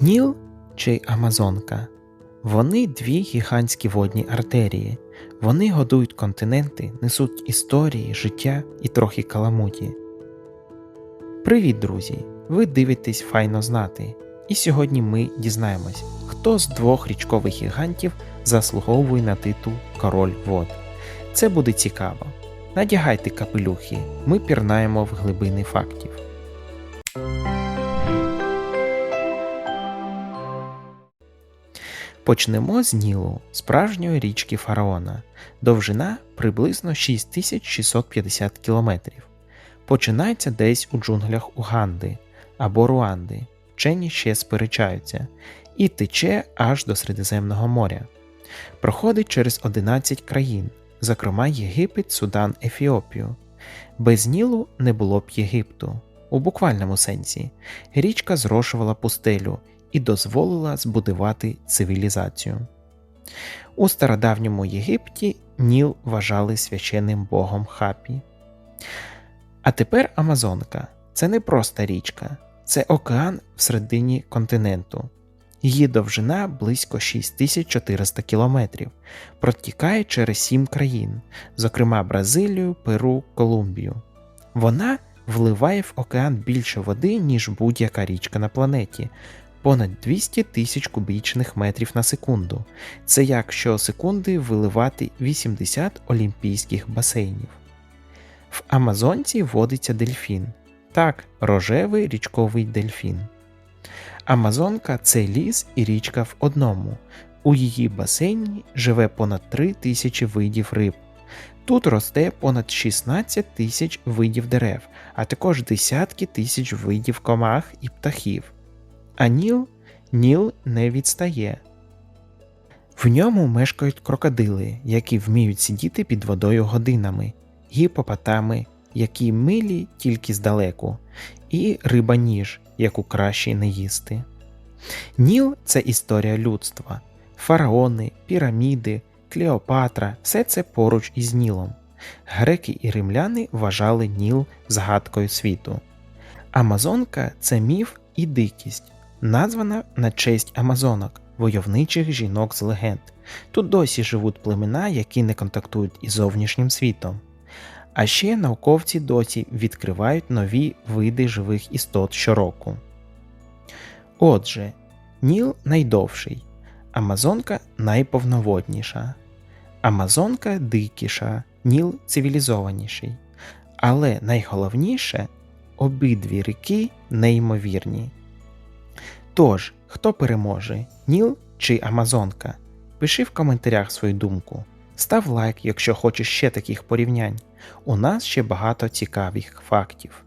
Ніл чи Амазонка. Вони дві гігантські водні артерії. Вони годують континенти, несуть історії, життя і трохи каламуті. Привіт, друзі! Ви дивитесь файно знати. І сьогодні ми дізнаємось, хто з двох річкових гігантів заслуговує на титул Король вод. Це буде цікаво. Надягайте капелюхи, ми пірнаємо в глибини фактів. Почнемо з Нілу, справжньої річки Фараона. Довжина приблизно 6650 км. Починається десь у джунглях Уганди або Руанди. Вчені ще сперечаються, і тече аж до Середземного моря. Проходить через 11 країн, зокрема Єгипет, Судан, Ефіопію. Без Нілу не було б Єгипту. У буквальному сенсі річка зрошувала пустелю і дозволила збудувати цивілізацію. У стародавньому Єгипті Ніл вважали священним богом Хапі. А тепер Амазонка це не просто річка, це океан всередині континенту. Її довжина близько 6400 кілометрів, протікає через сім країн, зокрема Бразилію, Перу, Колумбію. Вона вливає в океан більше води, ніж будь-яка річка на планеті, понад 200 тисяч кубічних метрів на секунду. Це як щосекунди виливати 80 олімпійських басейнів. В Амазонці водиться дельфін. Так, рожевий річковий дельфін. Амазонка це ліс і річка в одному. У її басейні живе понад 3 тисячі видів риб. Тут росте понад 16 тисяч видів дерев, а також десятки тисяч видів комах і птахів. А Ніл Ніл не відстає. В ньому мешкають крокодили, які вміють сидіти під водою годинами, гіпопотами, які милі тільки здалеку, і риба ніж, яку краще не їсти. Ніл це історія людства, фараони, піраміди, Клеопатра все це поруч із Нілом. Греки і римляни вважали Ніл згадкою світу. Амазонка це міф і дикість, названа на честь Амазонок, войовничих жінок з легенд. Тут досі живуть племена, які не контактують із зовнішнім світом. А ще науковці досі відкривають нові види живих істот щороку. Отже, Ніл найдовший, Амазонка найповноводніша, Амазонка дикіша, Ніл цивілізованіший. Але найголовніше обидві ріки неймовірні. Тож, хто переможе, Ніл чи Амазонка? Пиши в коментарях свою думку. Став лайк, якщо хочеш ще таких порівнянь. У нас ще багато цікавих фактів.